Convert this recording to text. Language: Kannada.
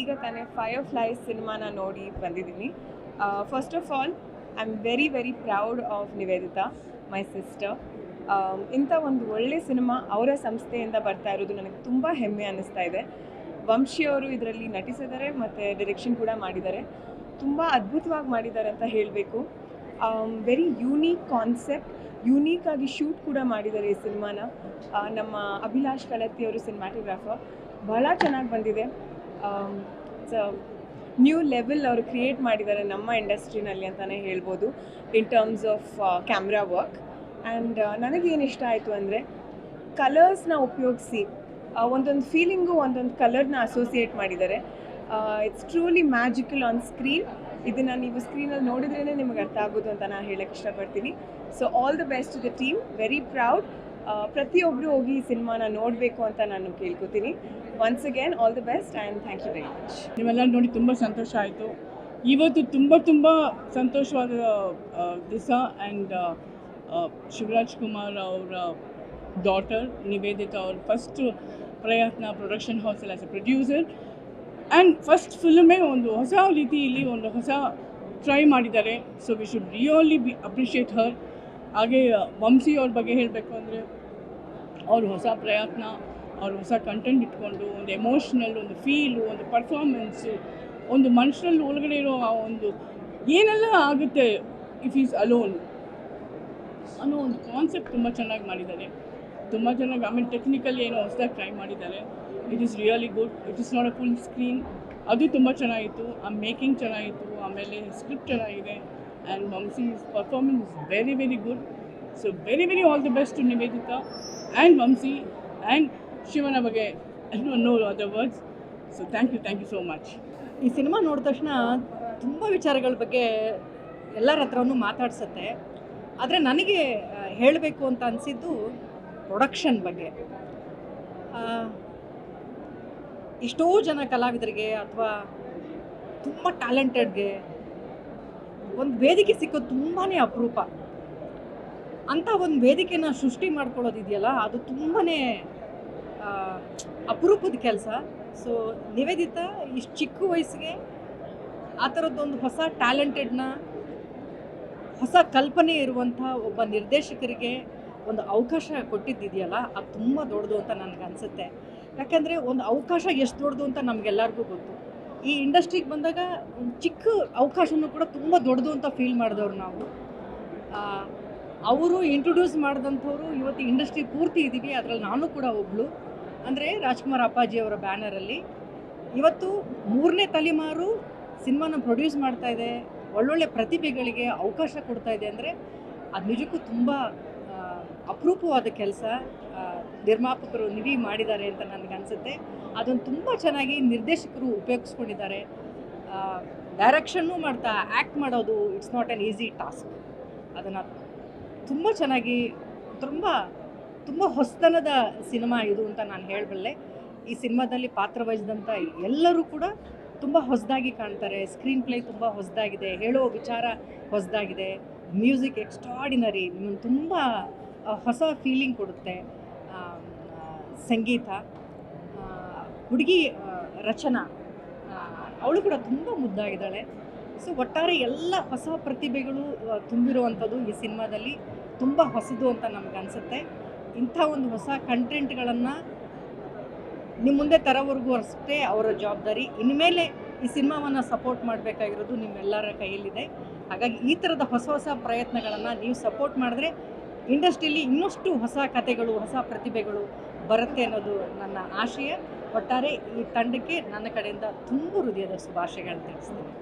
ಈಗ ತಾನೇ ಫೈರ್ ಫ್ಲೈ ಸಿನಿಮಾನ ನೋಡಿ ಬಂದಿದ್ದೀನಿ. First of all I am very very proud of Niveditha my sister ಇಂಥ ಒಂದು ಒಳ್ಳೆ ಸಿನಿಮಾ ಅವರ ಸಂಸ್ಥೆಯಿಂದ ಬರ್ತಾ ಇರೋದು ನನಗೆ ತುಂಬ ಹೆಮ್ಮೆ ಅನ್ನಿಸ್ತಾ ಇದೆ. ವಂಶಿ ಅವರು ಇದರಲ್ಲಿ ನಟಿಸಿದ್ದಾರೆ ಮತ್ತು ಡೈರೆಕ್ಷನ್ ಕೂಡ ಮಾಡಿದ್ದಾರೆ. ತುಂಬ ಅದ್ಭುತವಾಗಿ ಮಾಡಿದ್ದಾರೆ ಅಂತ ಹೇಳಬೇಕು. ವೆರಿ ಯೂನೀಕ್ ಕಾನ್ಸೆಪ್ಟ್ ಯೂನೀಕಾಗಿ ಶೂಟ್ ಕೂಡ ಮಾಡಿದ್ದಾರೆ ಈ ಸಿನಿಮಾನ. ನಮ್ಮ ಅಭಿಲಾಷ್ ಕಳತಿಯವರು ಸಿನಿಮಾಟೋಗ್ರಾಫರ್ ಬಹಳ ಚೆನ್ನಾಗಿ ಬಂದಿದೆ. ನ್ಯೂ ಲೆವೆಲ್ ಅವರು ಕ್ರಿಯೇಟ್ ಮಾಡಿದ್ದಾರೆ ನಮ್ಮ ಇಂಡಸ್ಟ್ರಿನಲ್ಲಿ ಅಂತಲೇ ಹೇಳ್ಬೋದು in terms of camera work and ನನಗೇನು ಇಷ್ಟ ಆಯಿತು ಅಂದರೆ ಕಲರ್ಸ್ನ ಉಪಯೋಗಿಸಿ ಒಂದೊಂದು ಫೀಲಿಂಗು ಒಂದೊಂದು ಕಲರ್ನ ಅಸೋಸಿಯೇಟ್ ಮಾಡಿದ್ದಾರೆ. It's truly magical on screen ಇದನ್ನು ನೀವು ಸ್ಕ್ರೀನಲ್ಲಿ ನೋಡಿದ್ರೇ ನಿಮಗೆ ಅರ್ಥ ಆಗೋದು ಅಂತ ನಾನು ಹೇಳಕ್ಕೆ ಇಷ್ಟಪಡ್ತೀನಿ. So all the best to the team very proud ಪ್ರತಿಯೊಬ್ಬರು ಹೋಗಿ ಈ ಸಿನಿಮಾನ ನೋಡಬೇಕು ಅಂತ ನಾನು ಕೇಳ್ಕೊತೀನಿ. Once again all the best and thank you very much ನೀವೆಲ್ಲ ನೋಡಿ ತುಂಬ ಸಂತೋಷ ಆಯಿತು. ಇವತ್ತು ತುಂಬ ತುಂಬ ಸಂತೋಷವಾದ ದಿವಸ ಆ್ಯಂಡ್ ಶಿವರಾಜ್ ಕುಮಾರ್ ಅವರ ಡಾಟರ್ ನಿವೇದಿತಾ ಅವ್ರ ಫಸ್ಟ್ ಪ್ರಯತ್ನ production ಹೌಸಲ್ಲಿ as a producer and first ಫಿಲ್ಮೇ ಒಂದು ಹೊಸ ರೀತಿಯಲ್ಲಿ ಒಂದು ಹೊಸ ಟ್ರೈ ಮಾಡಿದ್ದಾರೆ. So we should really be appreciate her ಹಾಗೆ ವಂಶಿ ಅವ್ರ ಬಗ್ಗೆ ಹೇಳಬೇಕು ಅಂದರೆ ಅವರು ಹೊಸ ಪ್ರಯತ್ನ, ಅವ್ರು ಹೊಸ ಕಂಟೆಂಟ್ ಇಟ್ಕೊಂಡು, ಒಂದು ಎಮೋಷ್ನಲ್ ಒಂದು ಫೀಲು ಒಂದು ಪರ್ಫಾರ್ಮೆನ್ಸು ಒಂದು ಮನುಷ್ಯರಲ್ಲಿ ಒಳಗಡೆ ಇರೋ ಆ ಒಂದು ಏನೆಲ್ಲ ಆಗುತ್ತೆ ಇಫ್ ಈಸ್ ಅಲೋನ್ ಅನ್ನೋ ಒಂದು ಕಾನ್ಸೆಪ್ಟ್ ತುಂಬ ಚೆನ್ನಾಗಿ ಮಾಡಿದ್ದಾರೆ. ತುಂಬ ಚೆನ್ನಾಗಿ ಆಮೇಲೆ ಟೆಕ್ನಿಕಲಿ ಏನೋ ಹೊಸದಾಗಿ ಟ್ರೈ ಮಾಡಿದ್ದಾರೆ. It is really good it is not a full screen ಅದು ತುಂಬ ಚೆನ್ನಾಗಿತ್ತು. ಆ ಮೇಕಿಂಗ್ ಚೆನ್ನಾಗಿತ್ತು. ಆಮೇಲೆ ಸ್ಕ್ರಿಪ್ಟ್ ಚೆನ್ನಾಗಿದೆ. And ಮಮ್ಸಿ performance is very very good so very very all the best to Niveditha and Vamshi and ಶಿವನ ಬಗ್ಗೆ no other words so thank you thank you so much ಈ ಸಿನಿಮಾ ನೋಡಿದ ತಕ್ಷಣ ತುಂಬ ವಿಚಾರಗಳ ಬಗ್ಗೆ ಎಲ್ಲರ ಹತ್ರವೂ ಮಾತಾಡ್ಸತ್ತೆ. ಆದರೆ ನನಗೆ ಹೇಳಬೇಕು ಅಂತ ಅನಿಸಿದ್ದು ಪ್ರೊಡಕ್ಷನ್ ಬಗ್ಗೆ. ಎಷ್ಟೋ ಜನ ಕಲಾವಿದರಿಗೆ ಅಥವಾ ತುಂಬ ಟ್ಯಾಲೆಂಟೆಡ್ಗೆ ಒಂದು ವೇದಿಕೆ ಸಿಕ್ಕೋದು ತುಂಬಾ ಅಪರೂಪ. ಅಂಥ ಒಂದು ವೇದಿಕೆನ ಸೃಷ್ಟಿ ಮಾಡ್ಕೊಳ್ಳೋದಿದೆಯಲ್ಲ, ಅದು ತುಂಬಾ ಅಪರೂಪದ ಕೆಲಸ. ಸೊ ನಿವೇದಿತ, ಇಷ್ಟು ಚಿಕ್ಕ ವಯಸ್ಸಿಗೆ ಆ ಥರದ್ದೊಂದು ಹೊಸ ಟ್ಯಾಲೆಂಟೆಡ್ನ, ಹೊಸ ಕಲ್ಪನೆ ಇರುವಂಥ ಒಬ್ಬ ನಿರ್ದೇಶಕರಿಗೆ ಒಂದು ಅವಕಾಶ ಕೊಟ್ಟಿದ್ದಿದೆಯಲ್ಲ, ಅದು ತುಂಬ ದೊಡ್ಡದು ಅಂತ ನನಗೆ ಅನಿಸುತ್ತೆ. ಯಾಕಂದರೆ ಒಂದು ಅವಕಾಶ ಎಷ್ಟು ದೊಡ್ಡದು ಅಂತ ನಮಗೆಲ್ಲರಿಗೂ ಗೊತ್ತು. ಈ ಇಂಡಸ್ಟ್ರಿಗೆ ಬಂದಾಗ, ಒಂದು ಚಿಕ್ಕ ಅವಕಾಶನೂ ಕೂಡ ತುಂಬ ದೊಡ್ಡದು ಅಂತ ಫೀಲ್ ಮಾಡಿದವ್ರು ನಾವು. ಅವರು ಇಂಟ್ರೊಡ್ಯೂಸ್ ಮಾಡಿದಂಥವ್ರು ಇವತ್ತು ಇಂಡಸ್ಟ್ರಿ ಪೂರ್ತಿ ಇದ್ದೀವಿ ಅದರಲ್ಲಿ ನಾನು ಕೂಡ ಒಬ್ಬಳು ಅಂದರೆ ರಾಜ್ಕುಮಾರ್ ಅಪ್ಪಾಜಿ ಅವರ ಬ್ಯಾನರಲ್ಲಿ ಇವತ್ತು ಮೂರನೇ ತಲೆಮಾರು ಸಿನಿಮಾನ ಪ್ರೊಡ್ಯೂಸ್ ಮಾಡ್ತಾ ಇದೆ. ಒಳ್ಳೊಳ್ಳೆ ಪ್ರತಿಭೆಗಳಿಗೆ ಅವಕಾಶ ಕೊಡ್ತಾ ಇದೆ ಅಂದರೆ ಅದು ನಿಜಕ್ಕೂ ತುಂಬ ಅಪರೂಪವಾದ ಕೆಲಸ. ನಿರ್ಮಾಪಕರು ನಿವಿ ಮಾಡಿದ್ದಾರೆ ಅಂತ ನನಗನ್ಸುತ್ತೆ ಅದನ್ನು ತುಂಬ ಚೆನ್ನಾಗಿ ನಿರ್ದೇಶಕರು ಉಪಯೋಗಿಸ್ಕೊಂಡಿದ್ದಾರೆ. ಡೈರೆಕ್ಷನ್ನು ಮಾಡ್ತಾ ಆ್ಯಕ್ಟ್ ಮಾಡೋದು it's not an easy task ಅದನ್ನು ತುಂಬ ಚೆನ್ನಾಗಿ, ತುಂಬ ತುಂಬ ಹೊಸತನದ ಸಿನಿಮಾ ಇದು ಅಂತ ನಾನು ಹೇಳಬಲ್ಲೆ. ಈ ಸಿನಿಮಾದಲ್ಲಿ ಪಾತ್ರ ವಹಿಸಿದಂಥ ಎಲ್ಲರೂ ಕೂಡ ತುಂಬ ಹೊಸದಾಗಿ ಕಾಣ್ತಾರೆ. ಸ್ಕ್ರೀನ್ ಪ್ಲೇ ತುಂಬ ಹೊಸದಾಗಿದೆ. ಹೇಳೋ ವಿಚಾರ ಹೊಸದಾಗಿದೆ. ಮ್ಯೂಸಿಕ್ ಎಕ್ಸ್ಟ್ರಾಡಿನರಿ ನಿಮ್ಮನ್ನು ತುಂಬ ಹೊಸ ಫೀಲಿಂಗ್ ಕೊಡುತ್ತೆ. ಸಂಗೀತ ಹುಡುಗಿ ರಚನಾ ಅವಳು ಕೂಡ ತುಂಬ ಮುದ್ದಾಗಿದ್ದಾಳೆ. ಸೊ ಒಟ್ಟಾರೆ ಎಲ್ಲ ಹೊಸ ಪ್ರತಿಭೆಗಳು ತುಂಬಿರುವಂಥದ್ದು ಈ ಸಿನಿಮಾದಲ್ಲಿ ತುಂಬ ಹೊಸದು ಅಂತ ನಮ್ಗೆ ಅನಿಸುತ್ತೆ. ಇಂಥ ಒಂದು ಹೊಸ ಕಂಟೆಂಟ್ಗಳನ್ನು ನಿಮ್ಮ ಮುಂದೆ ತರೋವರೆಗೂ ಅಷ್ಟೇ ಅವರ ಜವಾಬ್ದಾರಿ. ಇನ್ಮೇಲೆ ಈ ಸಿನಿಮಾವನ್ನು ಸಪೋರ್ಟ್ ಮಾಡಬೇಕಾಗಿರೋದು ನಿಮ್ಮೆಲ್ಲರ ಕೈಯಲ್ಲಿದೆ. ಹಾಗಾಗಿ ಈ ಥರದ ಹೊಸ ಹೊಸ ಪ್ರಯತ್ನಗಳನ್ನು ನೀವು ಸಪೋರ್ಟ್ ಮಾಡಿದ್ರೆ ಇಂಡಸ್ಟ್ರಿಯಲ್ಲಿ ಇನ್ನಷ್ಟು ಹೊಸ ಕಥೆಗಳು, ಹೊಸ ಪ್ರತಿಭೆಗಳು ಬರುತ್ತೆ ಅನ್ನೋದು ನನ್ನ ಆಶಯ. ಒಟ್ಟಾರೆ ಈ ತಂಡಕ್ಕೆ ನನ್ನ ಕಡೆಯಿಂದ ತುಂಬ ಹೃದಯದ ಶುಭಾಶಯಗಳನ್ನು ತಿಳಿಸ್ತೀನಿ.